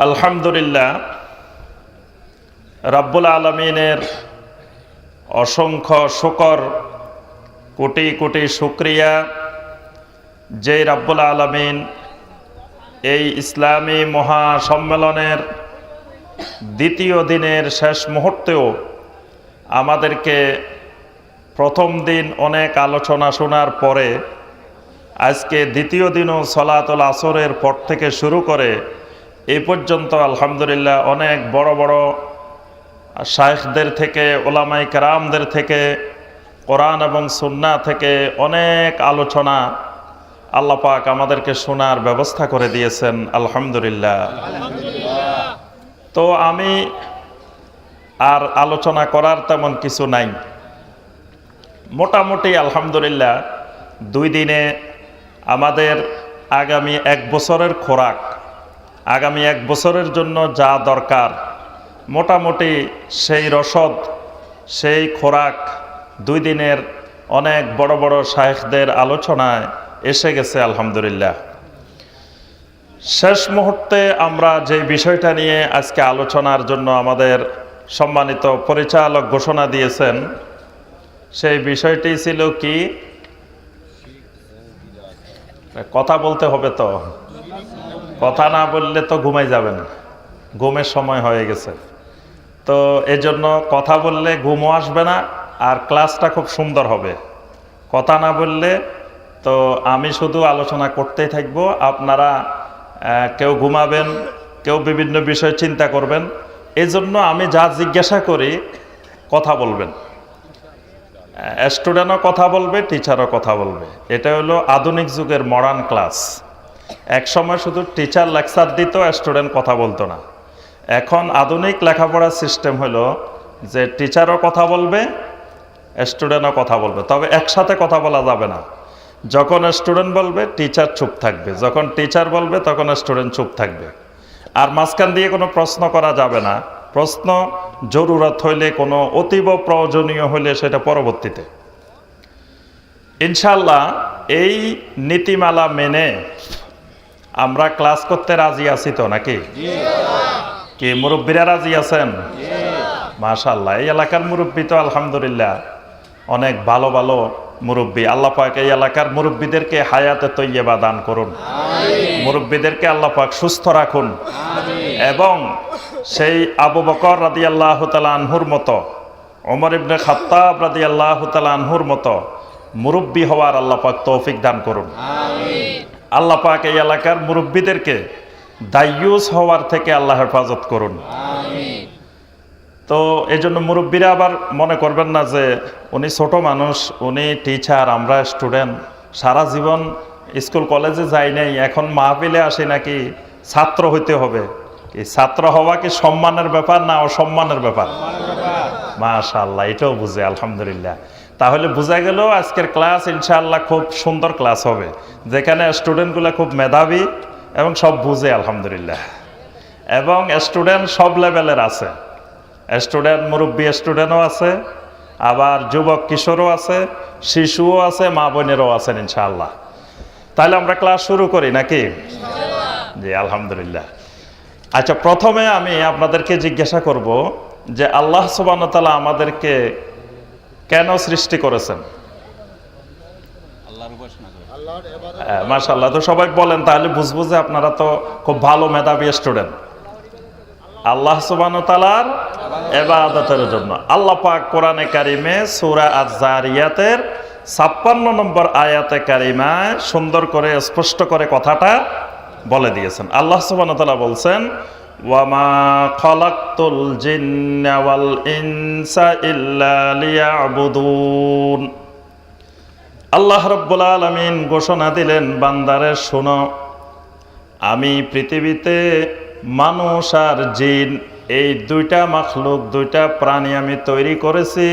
আলহামদুলিল্লাহ, রাব্বুল আলমিনের অসংখ্য শুকর, কোটি কোটি শুক্রিয়া যে রাব্বুল আলমিন এই ইসলামী মহাসম্মেলনের দ্বিতীয় দিনের শেষ মুহূর্তেও আমাদেরকে প্রথম দিন অনেক আলোচনা শোনার পরে আজকে দ্বিতীয় দিনও সলাতুল আসরের পর থেকে শুরু করে এই পর্যন্ত আলহামদুলিল্লাহ অনেক বড় বড় শায়েখদের থেকে ওলামাই কেরামদের থেকে, কোরআন এবং সুন্না থেকে অনেক আলোচনা আল্লাহ পাক আমাদেরকে শোনার ব্যবস্থা করে দিয়েছেন, আলহামদুলিল্লাহ। তো আমি আর আলোচনা করার তেমন কিছু নাই। মোটামুটি আলহামদুলিল্লাহ দুই দিনে আমাদের আগামী এক বছরের খোরাক আগামী এক বছরের জন্য যা দরকার, মোটামুটি সেই রসদ, সেই খোরাক দুই দিনের অনেক বড় বড় শাহেখদের আলোচনায় এসে গেছে, আলহামদুলিল্লাহ। শেষ মুহূর্তে আমরা যে বিষয়টা নিয়ে আজকে আলোচনার জন্য আমাদের সম্মানিত পরিচালক ঘোষণা দিয়েছেন, সেই বিষয়টি ছিল কি? কথা বলতে হবে তো। কথা না বললে তো ঘুমাই যাবেন ঘুমের সময় হয়ে গেছে। তো এজন্য কথা বললে ঘুমও আসবে না, আর ক্লাসটা খুব সুন্দর হবে। কথা না বললে তো আমি শুধু আলোচনা করতেই থাকব। আপনারা কেউ ঘুমাবেন, কেউ বিভিন্ন বিষয় চিন্তা করবেন। এজন্য আমি যা জিজ্ঞাসা করি, কথা বলবেন। স্টুডেন্টও কথা বলবে টিচারও কথা বলবে। এটা হলো আধুনিক যুগের মডার্ন ক্লাস এক সময় শুধু টিচার লেকচার দিত স্টুডেন্ট কথা বলতো না। এখন আধুনিক লেখাপড়ার সিস্টেম হলো যে টিচারও কথা বলবে স্টুডেন্টও কথা বলবে। তবে একসাথে কথা বলা যাবে না। যখন স্টুডেন্ট বলবে টিচার চুপ থাকবে। যখন টিচার বলবে, তখন স্টুডেন্ট চুপ থাকবে। আর মাঝখান দিয়ে কোনো প্রশ্ন করা যাবে না। প্রশ্ন জরুরত হইলে, কোনো অতীব প্রয়োজনীয় হইলে সেটা পরবর্তীতে। ইনশাল্লাহ এই নীতিমালা মেনে আমরা ক্লাস করতে রাজি আছি তো নাকি? কি মুরব্বীরা রাজি আছেন? মাশাল্লাহ এই এলাকার মুরব্বী তো আলহামদুলিল্লাহ অনেক ভালো ভালো মুরব্বী। আল্লাহ পাক এই এলাকার মুরব্বীদেরকে হায়াতে তৈয়বা দান করুন। মুরব্বীদেরকে আল্লাহ পাক সুস্থ রাখুন। এবং সেই আবু বকর রাদি আল্লাহ আনহুর মতো ওমর ইবনে খাত্তাব রাদি আল্লাহ আনহুর মতো মুরব্বী হওয়ার আল্লাহ পাক তৌফিক দান করুন। আল্লাহ পাক এই এলাকার মুরব্বীদেরকে দায়ুস হওয়ার থেকে আল্লাহ হেফাজত করুন। তো এই জন্য মুরব্বীরা আবার মনে করবেন না যে উনি ছোট মানুষ উনি টিচার আমরা স্টুডেন্ট সারা জীবন স্কুল কলেজে যাই নাই এখন মাহফিলে আসি নাকি ছাত্র হইতে হবে। এই ছাত্র হওয়া কি সম্মানের ব্যাপার না অসম্মানের ব্যাপার? মাশাল্লাহ এটাও বুঝে আলহামদুলিল্লাহ। তাহলে বোঝা গেল আজকের ক্লাস ইনশাআল্লাহ খুব সুন্দর ক্লাস হবে, যেখানে স্টুডেন্টগুলো খুব মেধাবী এবং সব বুঝে, আলহামদুলিল্লাহ। এবং স্টুডেন্ট সব লেভেলের আছে। স্টুডেন্ট মুরব্বী স্টুডেন্টও আছে, আবার যুবক কিশোরও আছে, শিশুও আছে, মা বোনেরও আছেন ইনশাআল্লাহ। তাহলে আমরা ক্লাস শুরু করি নাকি? জি, আলহামদুলিল্লাহ। আচ্ছা প্রথমে আমি আপনাদেরকে জিজ্ঞাসা করব যে আল্লাহ সুবান তালা আমাদেরকে কেন সৃষ্টি করেছেন? মাশাল্লাহ তো সবাই বলেন তাহলে বুঝব যে আপনারা তো খুব ভালো মেধাবী স্টুডেন্ট আল্লাহ সুবান তালার এবাদতের জন্য। আল্লাহ পাক কোরআনে কারিমে সুরা আজারিয়াতের ছাপ্পান্ন নম্বর আয়াতে কারিমায় সুন্দর করে স্পষ্ট করে কথাটা বলে দিয়েছেন। আল্লাহ সুবান তালা বলছেন আল্লাহ রব্বুল আলমিন ঘোষণা দিলেন, বান্দারে শোনো, আমি পৃথিবীতে মানুষ আর জিন, এই দুইটা মাখলুক, দুইটা প্রাণী আমি তৈরি করেছি।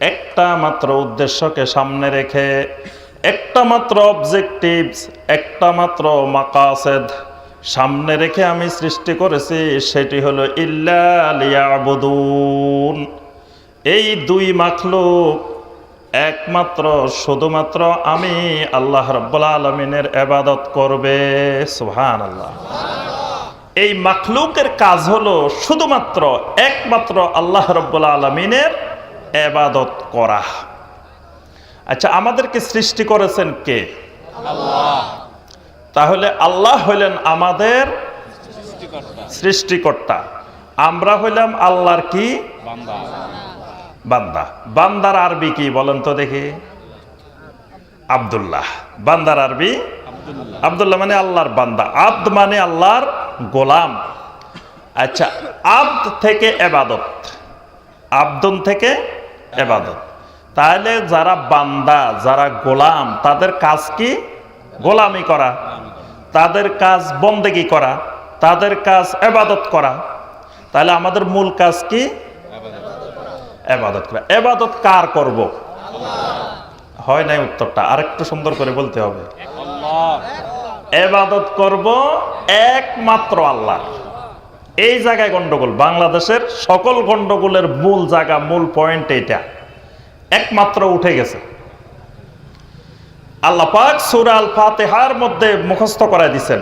একটা মাত্র উদ্দেশ্যকে সামনে রেখে, একটা মাত্র অবজেক্টিভস একটা মাত্র মাকাসেদ। সামনে রেখে আমি সৃষ্টি করেছি, সেটি হলো ইল্লা লিয়াবুদুন। এই দুই মাখলুক একমাত্র, শুধুমাত্র আমি আল্লাহ রব্বুল আলমিনের এবাদত করবে সুহান আল্লাহ এই মাখলুকের কাজ হলো শুধুমাত্র, একমাত্র আল্লাহ রব্বুল আলমিনের এবাদত করা। আচ্ছা আমাদেরকে সৃষ্টি করেছেন কে? তাহলে আল্লাহ হইলেন আমাদের সৃষ্টিকর্তা। আমরা হইলাম আল্লাহর কি? বান্দা। বান্দার আরবি কি বলেন তো দেখি? আব্দুল্লাহ। বান্দার আরবি? আবদুল্লাহ মানে আল্লাহর বান্দা। আব্দ মানে আল্লাহর গোলাম। আচ্ছা আব্দ থেকে এবাদত। আব্দুন থেকে এবাদত। তাহলে যারা বান্দা, যারা গোলাম, তাদের কাজ কি? গোলামি করা। তাদের কাজ বন্দেগি করা, তাদের কাজ এবাদত করা, তাহলে আমাদের মূল কাজ কি? এবাদত করা। এবাদত কার করব? হয় নাই উত্তরটা? আরেকটু সুন্দর করে বলতে হবে। এবাদত করব একমাত্র আল্লাহ। এই জায়গায় গন্ডগোল। বাংলাদেশের সকল গন্ডগোলের মূল জায়গা, মূল পয়েন্ট এটা একমাত্র উঠে গেছে। আল্লাহ পাক সূরা আল ফাতিহার মধ্যে মুখস্থ করাই দিছেন।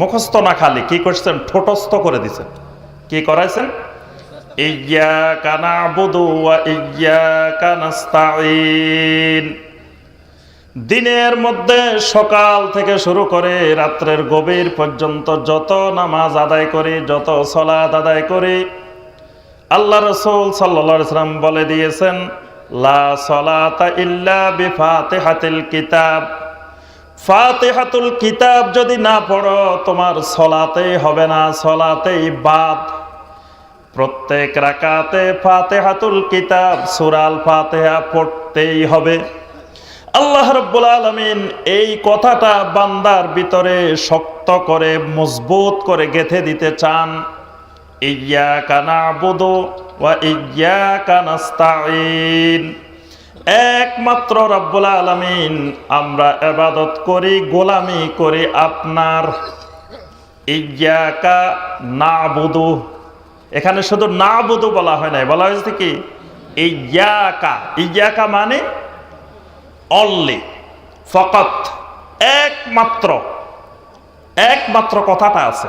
মুখস্থ না খালি, কি করছেন? ঠোঁটস্থ করে দিছেন। কি করাইছেন? ওয়া ইয়্যাকা নাস্তাঈন। দিনের মধ্যে সকাল থেকে শুরু করে রাত্রের গভীর পর্যন্ত যত নামাজ আদায় করি, যত সলাদ আদায় করি, আল্লাহ রসুল সাল্লা সাল্লাম বলে দিয়েছেন লা সলাতা ইল্লা বিফাতিহাতিল কিতাব। ফাতিহাতুল কিতাব যদি না পড়ো, তোমার সলাতেই হবে না, সলাতেই বাদ। প্রত্যেক রাকাতে ফাতেহাতুল কিতাব সুরাল ফাতেহা পড়তেই হবে। আল্লাহ রব্বুল আলমিন এই কথাটা বান্দার ভিতরে শক্ত করে, মজবুত করে গেথে দিতে চান। ইয়া কানা বুধু একমাত্র রব্বুল আলমিন, আমরা এবাদত করি, গোলামি করি আপনার। ইয়াকা না বুধু এখানে শুধু না বুধু বলা হয় নাই, বলা হয়েছে কি? ইয়াকা ইয়াকা মানে অনলি, ফকত। একমাত্র একমাত্র কথাটা আছে।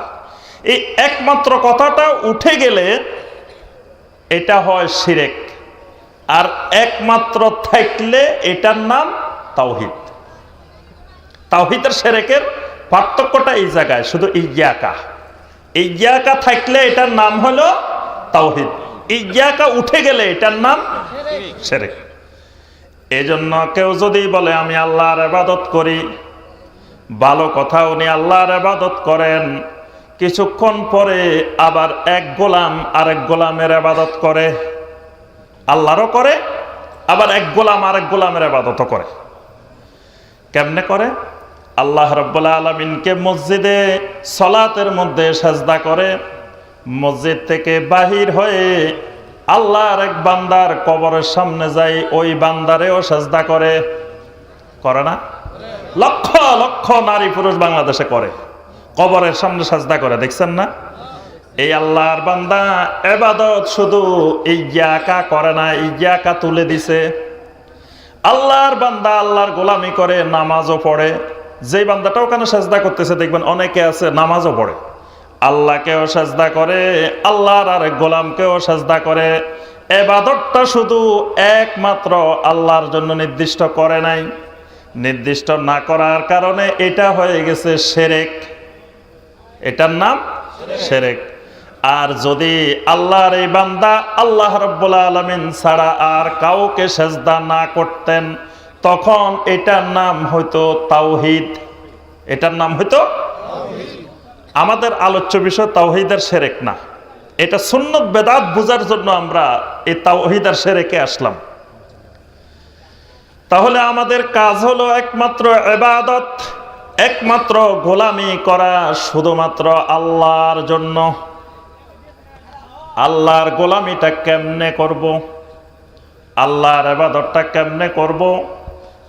এই একমাত্র কথাটা উঠে গেলে এটা হয় শিরেক। আর একমাত্র থাকলে এটার নাম তাওহিদ। তাওহিদের সেরেকের পার্থক্যটা এই জায়গায়, শুধু ইজ্ঞাকা ইজ্ঞাকা থাকলে এটার নাম হলো তাওহিদ। ইজ্ঞাকা উঠে গেলে এটার নাম সেরেক এই জন্য কেউ যদি বলে, আমি আল্লাহর আবাদত করি। ভালো কথা উনি আল্লাহর আবাদত করেন। কিছুক্ষণ পরে আবার এক গোলাম আরেক গোলামের আবাদত করে। আল্লাহরও করে, আবার এক গোলাম আরেক গোলামের আবাদতও করে। কেমনে করে? আল্লাহ রব্বুল্লা আলমিনকে মসজিদে সলাতের মধ্যে সাজদা করে, মসজিদ থেকে বাহির হয়ে আল্লাহর এক বান্দার কবরের সামনে যাই, ওই বান্দারেও সাজদা করে। করে না? লক্ষ লক্ষ নারী পুরুষ বাংলাদেশে করে। কবরের সামনে সাজদা করে, দেখছেন না? এই আল্লাহর বান্দা এবাদত শুধু ইয়াকা করে না ইয়াকা তুলে দিছে। আল্লাহর বান্দা আল্লাহর গোলামি করে, নামাজও পড়ে। যেই বান্দাটা ওখানে সাজদা করতেছে, দেখবেন অনেকে আছে, নামাজও পড়ে। আল্লাহকেও সাজদা করে, আল্লাহর আর গোলামকেও সাজদা করে। এবাদতটা শুধু একমাত্র আল্লাহর জন্য নির্দিষ্ট করে নাই। নির্দিষ্ট না করার কারণে এটা হয়ে গেছে সেরেক। এটার নাম সেরেক। আর যদি আল্লাহর এই বান্দা আল্লাহ রব্বুল আলমিন ছাড়া আর কাউকে সেজদা না করতেন, তখন এটার নাম হয়তো তাওহিদ। এটার নাম হয়তো আমাদের আলোচ্য বিষয় তাওহিদের সেরেক না। এটা সুন্নত বেদাত বোঝার জন্য আমরা এই তাওহিদার সেরেকে আসলাম। তাহলে আমাদের কাজ হলো একমাত্র এবাদত একমাত্র গোলামি করা শুধুমাত্র আল্লাহর জন্য। আল্লাহর গোলামিটা কেমনে করব? আল্লাহর এবাদতটা কেমনে করব?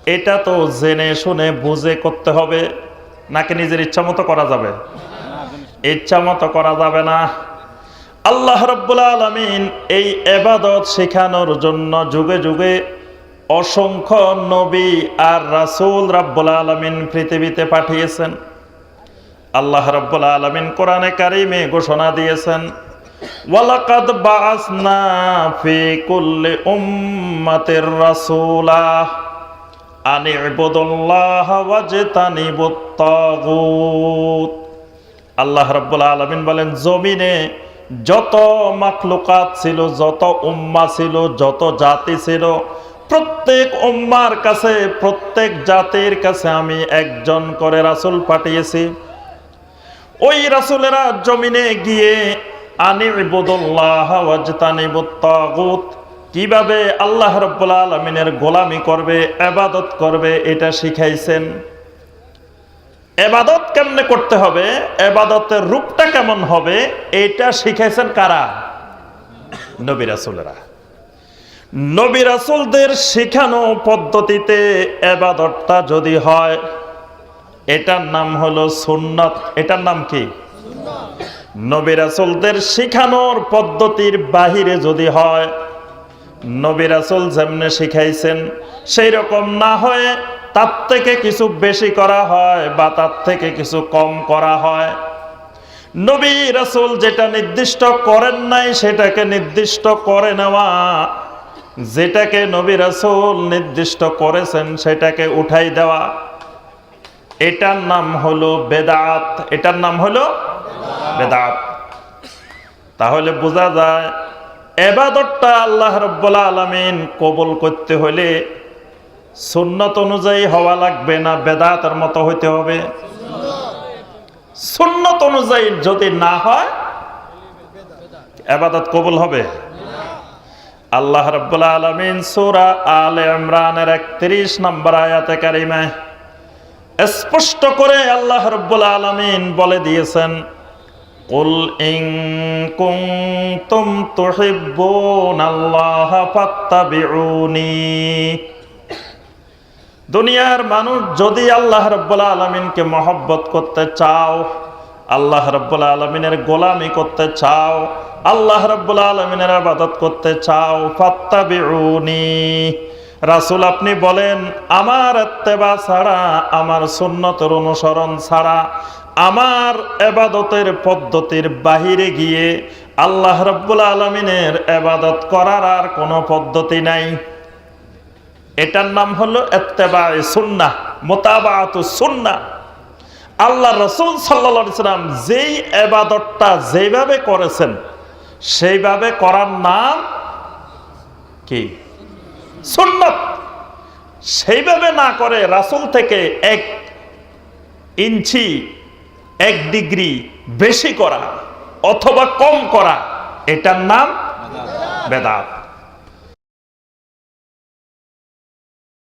এটা তো জেনে শুনে বুঝে করতে হবে, নাকি নিজের ইচ্ছা মতো করা যাবে? ইচ্ছা মতো করা যাবে না। আল্লাহ রব্বুল আলমিন এই এবাদত শেখানোর জন্য যুগে যুগে অসংখ্য নবী আর রাসুল রাব্বুল আলমিন পৃথিবীতে পাঠিয়েছেন। আল্লাহ রব্বুল আলমিন কোরআনে কারিমে ঘোষণা দিয়েছেন, ওয়ালাকাদ বাসনা ফি কুল্লি উম্মাতির রাসূলা আন ইবুদুল্লাহ তাগুত। আল্লাহ রব্বুল আলমিন বলেন, জমিনে যত মাখলুকাত ছিল, যত উম্মা ছিল, যত জাতি ছিল প্রত্যেক উম্মার কাছে, প্রত্যেক জাতির কাছে আমি একজন করে রাসুল পাঠিয়েছি। ওই রাসুলেরা জমিনে গিয়ে কীভাবে আল্লাহ রব্বুল আলমিনের গোলামি করবে, এবাদত করবে, এটা শিখাইছেন। এবাদত কেমনে করতে হবে? এবাদতের রূপটা কেমন হবে? এটা শিখাইছেন কারা? নবী রাসুলেরা। নবী রাসুলদের শেখানো পদ্ধতিতে এবাদতটা যদি হয়, এটার নাম হলো সুন্নত। এটার নাম কি? নবী রাসুলদের শিখানোর পদ্ধতির বাহিরে যদি হয়, নবী রাসুল যেমনে শিখাইছেন সেই রকম না হয়ে তার থেকে কিছু বেশি করা হয় বা তার থেকে কিছু কম করা হয়। নবী রাসুল যেটা নির্দিষ্ট করেন নাই, সেটাকে নির্দিষ্ট করে নেওয়া যেটাকে নবী রাসুল নির্দিষ্ট করেছেন সেটাকে উঠাই দেওয়া। এটার নাম হলো বেদাত। এটার নাম হলো বেদাত। তাহলে বোঝা যায়, এবাদতটা আল্লাহ রব্বুল্লা আলমিন কবুল করতে হলে সুন্নত অনুযায়ী হওয়া লাগবে না, বেদাতের মতো হইতে হবে। সুন্নত অনুযায়ী যদি না হয়, এবাদত কবুল হবে। আল্লাহ রব্বুল্লা আলমিন সুরা আল ইমরানের একত্রিশ নম্বর আয়াতে কারিমায় স্পষ্ট করে আল্লাহ রব্বুল আলমিন বলে দিয়েছেন قل إن كنتم تحبون الله فاتبعوني দুনিয়ার মানুষ যদি আল্লাহ রব্বুল আলমিনকে মহব্বত করতে চাও আল্লাহ রব্বুল আলমিনের গোলামি করতে চাও আল্লাহ রব্বুল আলমিনের আবাদত করতে চাও, ফাত্তাবিউনি। রাসুল আপনি বলেন, আমার এত্তেবা ছাড়া, আমার সুন্নতের অনুসরণ ছাড়া, আমার এবাদতের পদ্ধতির বাহিরে গিয়ে আল্লাহ রব্বুল আলমিনের এবাদত করার আর কোনো পদ্ধতি নাই। এটার নাম হলো এত্তেবা সুন্না মোতাবাত সুন্না আল্লাহ রসুল সাল্লা সাল্লাম যেই এবাদতটা যেভাবে করেছেন সেইভাবে করার নাম কি? সুন্নত। সেইভাবে না করে রাসুল থেকে এক ইঞ্চি, এক ডিগ্রি বেশি করা অথবা কম করা, এটার নাম বেদাত।